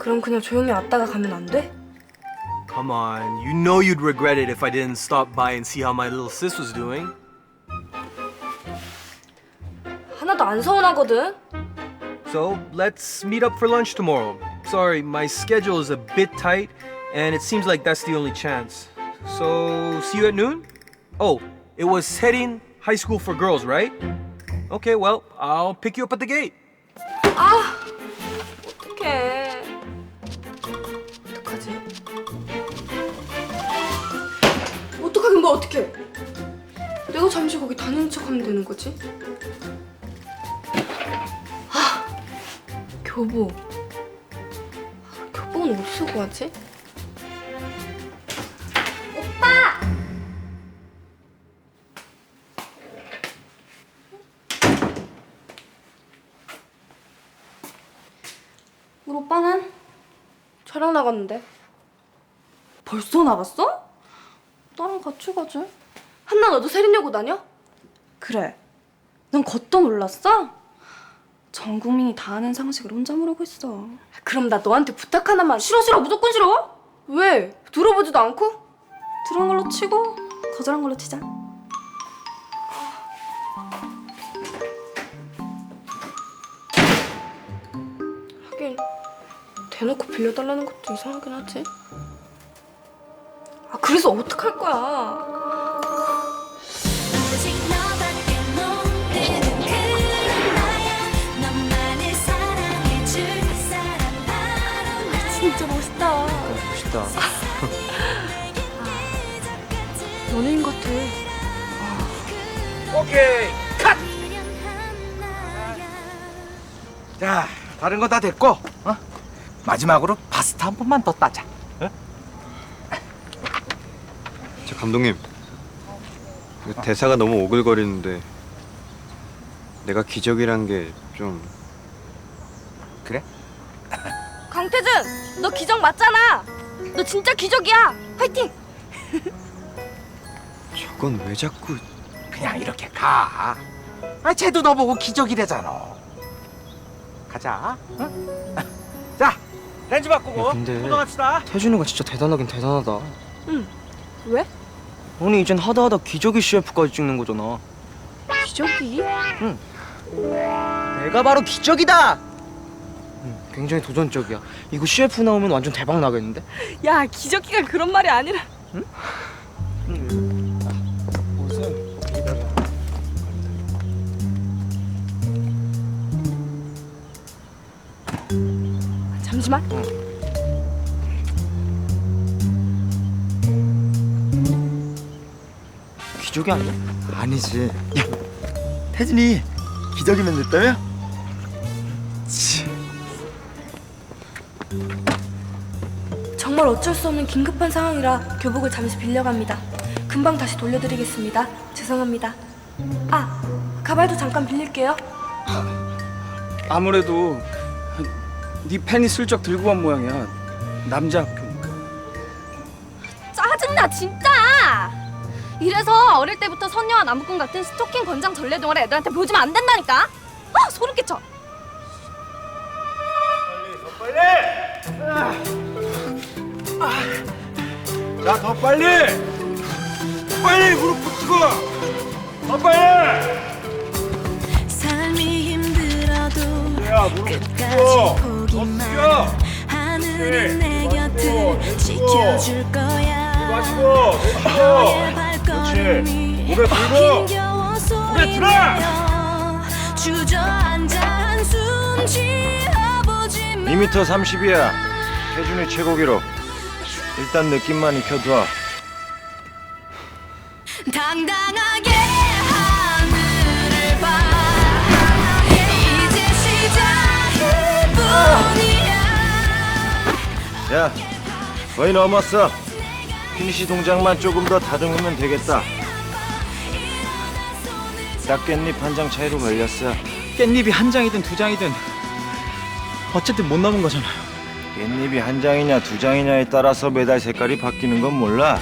그럼 그냥 조용히 왔다가 가면 안 돼? Come on, you know you'd regret it if I didn't stop by and see how my little sis was doing. 하나도 안 서운하거든. So let's meet up for lunch tomorrow. Sorry, my schedule is a bit tight, and it seems like that's the only chance. So see you at noon? Oh, it was Serin High School for Girls, right? Okay, well, I'll pick you up at the gate. 어떡해. 뭐 어떡해. 내가 잠시 거기 다니는 척하면 되는 거지. 아, 교복. 아, 교복은 어디서 구하지? 오빠! 우리 오빠는? 촬영 나갔는데. 벌써 나갔어? 나랑 같이 가지. 한나 너도 세린여고 다녀? 그래. 넌 그것도 몰랐어? 전 국민이 다 아는 상식을 혼자 모르고 있어. 그럼 나 너한테 부탁 하나만. 싫어 싫어 무조건 싫어. 왜? 들어보지도 않고? 들은 걸로 치고 거절한 걸로 치자. 하긴 대놓고 빌려달라는 것도 이상하긴 하지. 아 그래서 어떡할 거야? 오직 너밖에 모르는 그런 나야 너만을 사랑해줄 사람 바로 나야 진짜 멋있다. 멋있다. 연예인 같아. 오케이 컷! 자 다른 거 다 됐고 어? 마지막으로 파스타 한 번만 더 따자 저 감독님 그 대사가 너무 오글거리는데 내가 기적이란 게 좀 그래? 강태준, 너 기적 맞잖아. 너 진짜 기적이야. 화이팅. 저건 왜 자꾸 그냥 이렇게 가 아, 쟤도 너 보고 기적이래잖아 가자 응? 자 렌즈 바꾸고 야, 근데- 구동합시다 태준이가 진짜 대단하긴 대단하다. 응. 왜? 아니 이젠 하다 하다 기저귀 CF까지 찍는 거잖아. 기적이? 내가 바로 기적이다. 응, 굉장히 도전적이야. 이거 CF 나오면 완전 대박 나겠는데? 야 기적이가 그런 말이 아니라. 잠시만. 기적이 아니야? 아니지. 야, 태진이 기적이면 됐다며? 정말 어쩔 수 없는 긴급한 상황이라 교복을 잠시 빌려갑니다. 금방 다시 돌려드리겠습니다. 죄송합니다. 아, 가발도 잠깐 빌릴게요. 아무래도 네 팬이 슬쩍 들고 간 모양이야. 남자 학교니까. 짜증나 진짜! 이래서 어릴 때부터 선녀와 나무꾼 같은 스토킹 권장 전래동화를 애들한테 보여주면 안 된다니까? 아 소름 끼쳐! 자더 빨리. 빨리 무릎 꿇고. 더 빨리. 삶이 힘들어도 야 무릎 끝까지 더 보기만 숙여 하늘은 내. 곁을. 지켜줄 거야 마시고. 내쉬고 발걸음이 무릎 들고. 힘겨워 무릎 들어! 소리내며 주저앉아 한숨 쉬어보지 마 2m 30이야. 태준이 최고 기록. 일단 느낌만 익혀둬. 당당하게 하늘을 봐. 이제 시작일 뿐이야. 야 거의 넘었어 피니시 동작만 조금 더 다듬으면 되겠다. 딱 깻잎 한 장 차이로 걸렸어. 깻잎이 한 장이든 두 장이든 어쨌든 못 넘은 거잖아. 깻잎이 한 장이냐 두 장이냐에 따라서 메달 색깔이 바뀌는 건 몰라